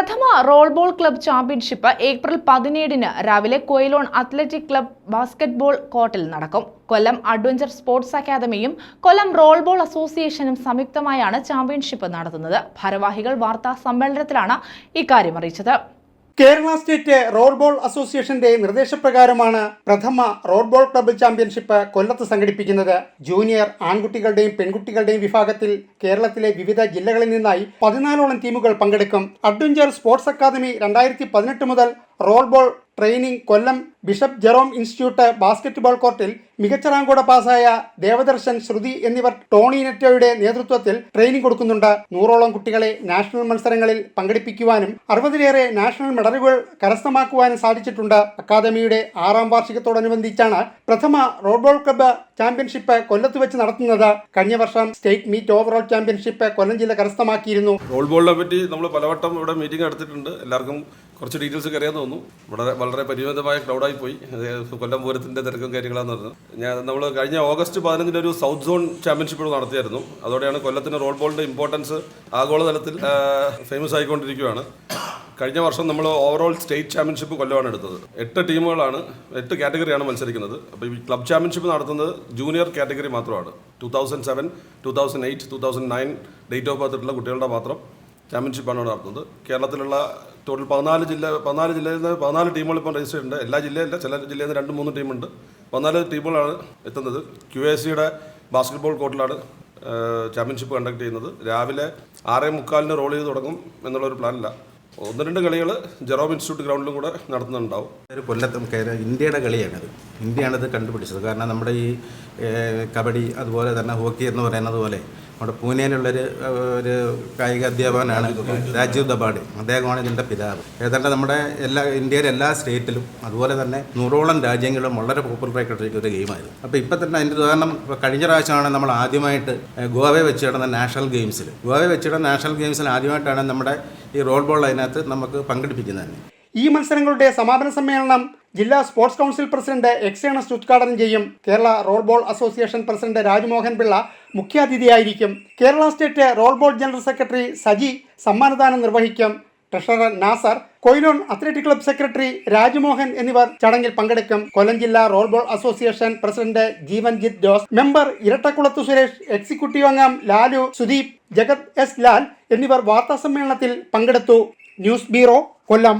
പ്രഥമ roll ball club championship April പതിനേഴിന് രാവിലെ കൊയിലോൺ അത്ലറ്റിക് ക്ലബ് ബാസ്കറ്റ്ബോൾ കോർട്ടിൽ നടക്കും. കൊല്ലം അഡ്വഞ്ചർ സ്പോർട്സ് അക്കാദമിയും കൊല്ലം റോൾബോൾ അസോസിയേഷനും സംയുക്തമായാണ് ചാമ്പ്യൻഷിപ്പ് നടത്തുന്നത്. ഭാരവാഹികൾ വാർത്താ സമ്മേളനത്തിലാണ് ഇക്കാര്യം അറിയിച്ചത്. കേരള സ്റ്റേറ്റ് റോഡ് ബോൾ അസോസിയേഷന്റെ നിർദ്ദേശപ്രകാരമാണ് പ്രഥമ റോഡ് ബോൾ ക്ലബ്ബ് ചാമ്പ്യൻഷിപ്പ് കൊല്ലത്ത് സംഘടിപ്പിക്കുന്നത്. ജൂനിയർ ആൺകുട്ടികളുടെയും പെൺകുട്ടികളുടെയും വിഭാഗത്തിൽ കേരളത്തിലെ വിവിധ ജില്ലകളിൽ നിന്നായി പതിനാലോളം ടീമുകൾ പങ്കെടുക്കും. അഡ്വഞ്ചർ സ്പോർട്സ് അക്കാദമി രണ്ടായിരത്തി മുതൽ roll ball training Kollam bishop Jerome institute basketball കോർട്ടിൽ മികച്ച റാങ്കോടെ പാസായ ദേവദർശൻ ശ്രുതി എന്നിവർ ടോണി നെറ്റോയുടെ നേതൃത്വത്തിൽ ട്രെയിനിങ് കൊടുക്കുന്നുണ്ട്. നൂറോളം കുട്ടികളെ നാഷണൽ മത്സരങ്ങളിൽ പങ്കെടുപ്പിക്കുവാനും അറുപതിലേറെ നാഷണൽ മെഡലുകൾ കരസ്ഥമാക്കുവാനും സാധിച്ചിട്ടുണ്ട്. അക്കാദമിയുടെ ആറാം വാർഷികത്തോടനുബന്ധിച്ചാണ് പ്രഥമ റോഡ് ബോൾ ക്ലബ്ബ് ചാമ്പ്യൻഷിപ്പ് കൊല്ലത്ത് വെച്ച് നടത്തുന്നത്. കഴിഞ്ഞ വർഷം state meet overall championship Kollam ജില്ല കരസ്ഥമാക്കിയിരുന്നു. റോഡ്ബോളിനെ ബോളിനെ പറ്റി നമ്മൾ പലവട്ടം ഇവിടെ മീറ്റിംഗ് നടത്തിയിട്ടുണ്ട്. എല്ലാവർക്കും കുറച്ച് ഡീറ്റെയിൽസ് ഒക്കെ തോന്നുന്നു. വളരെ വളരെ പരിമിതമായ ക്രൗഡായി പോയി. കൊല്ലം പൂരത്തിന്റെ തിരക്കും കാര്യങ്ങളാന്ന് പറഞ്ഞു. ഞാൻ നമ്മൾ കഴിഞ്ഞ ഓഗസ്റ്റ് പതിനഞ്ചിന് ഒരു സൗത്ത് സോൺ ചാമ്പ്യൻഷിപ്പ് നടത്തിയായിരുന്നു. അതോടെയാണ് കൊല്ലത്തിന് റോൾ ബോളിന്റെ ഇമ്പോർട്ടൻസ് ആഗോളതലത്തിൽ ഫേമസ് ആയിക്കൊണ്ടിരിക്കുകയാണ്. കഴിഞ്ഞ വർഷം നമ്മൾ ഓവറോൾ സ്റ്റേറ്റ് ചാമ്പ്യൻഷിപ്പ് കൊല്ലമാണ് എടുത്തത്. എട്ട് ടീമുകളാണ് എട്ട് കാറ്റഗറിയാണ് മത്സരിക്കുന്നത്. അപ്പോൾ ഈ ക്ലബ് ചാമ്പ്യൻഷിപ്പ് നടത്തുന്നത് ജൂനിയർ കാറ്റഗറി മാത്രമാണ്. Two thousand seven two thousand eight two thousand nine date of birth ഉള്ള കുട്ടികളുടെ മാത്രം ചാമ്പ്യൻഷിപ്പാണ് നടത്തുന്നത്. കേരളത്തിലുള്ള ടോട്ടൽ പതിനാല് ജില്ല പതിനാല് ജില്ലയിൽ നിന്ന് പതിനാല് ടീമുകൾ ഇപ്പം രജിസ്റ്റർ ഉണ്ട് എല്ലാ ജില്ലയില്ല ചില ജില്ലയിൽ നിന്ന് രണ്ട് മൂന്ന് ടീമുണ്ട് പതിനാല് ടീമുകളാണ് എത്തുന്നത്. ക്യു എസ് സിയുടെ ബാസ്കറ്റ്ബോൾ കോർട്ടിലാണ് ചാമ്പ്യൻഷിപ്പ് കണ്ടക്ട് ചെയ്യുന്നത്. രാവിലെ ആറേ മുക്കാലിന് റോൾ ചെയ്ത് തുടങ്ങും എന്നുള്ളൊരു പ്ലാനില്ല ഒന്ന് രണ്ട് കളികൾ ജെറോം ഇൻസ്റ്റിറ്റ്യൂട്ട് ഗ്രൗണ്ടിലും കൂടെ നടത്തുന്നുണ്ടാവും. ഒരു കൊല്ലത്തും ഇന്ത്യയുടെ കളിയാണിത്. ഇന്ത്യയാണിത് കണ്ടുപിടിച്ചത്. കാരണം നമ്മുടെ ഈ കബഡി അതുപോലെ തന്നെ ഹോക്കി എന്ന് പറയുന്നത് പോലെ നമ്മുടെ പൂനെയിലുള്ളൊരു ഒരു കായിക അധ്യാപകനാണ് രാജീവ് ദബാഡി. അദ്ദേഹമാണ് ഇതിന്റെ പിതാവ്. ഏതാണ്ട് നമ്മുടെ എല്ലാ ഇന്ത്യയിലെ എല്ലാ സ്റ്റേറ്റിലും അതുപോലെ തന്നെ നൂറോളം രാജ്യങ്ങളിലും വളരെ പോപ്പുലറായിട്ടുള്ള ഒരു ഗെയിമായിരുന്നു അപ്പോൾ ഇപ്പം തന്നെ അതിന്റെ ഉദാഹരണം ഇപ്പോൾ കഴിഞ്ഞ പ്രാവശ്യമാണ് നമ്മൾ ആദ്യമായിട്ട് ഗോവയെ വെച്ച് നാഷണൽ ഗെയിംസിൽ. ഗോവയെ വെച്ച് നാഷണൽ ഗെയിംസിൽ ആദ്യമായിട്ടാണ് നമ്മുടെ ഈ റോൾ ബോൾ അതിനകത്ത് നമുക്ക് പങ്കെടുപ്പിക്കുന്നത് തന്നെ. ഈ മത്സരങ്ങളുടെ സമാപന സമ്മേളനം ജില്ലാ സ്പോർട്സ് കൗൺസിൽ പ്രസിഡന്റ് എക്സ് എക്സേണസ് ഉദ്ഘാടനം ചെയ്യും. Kerala roll ball association president Rajmohan Pillai മുഖ്യാതിഥിയായിരിക്കും. Kerala state roll ball general secretary Saji സമ്മാനദാനം നിർവഹിക്കും. Treasurer Nazar Quilon athletic club secretary Rajmohan എന്നിവർ ചടങ്ങിൽ പങ്കെടുക്കും. കൊല്ലം ജില്ലാ roll ball association president Jeevanjith Jose member Irattakulath Suresh executive അംഗം Lalu Sudeep Jagath S Lal എന്നിവർ വാർത്താ സമ്മേളനത്തിൽ പങ്കെടുത്തു. News bureau Kollam.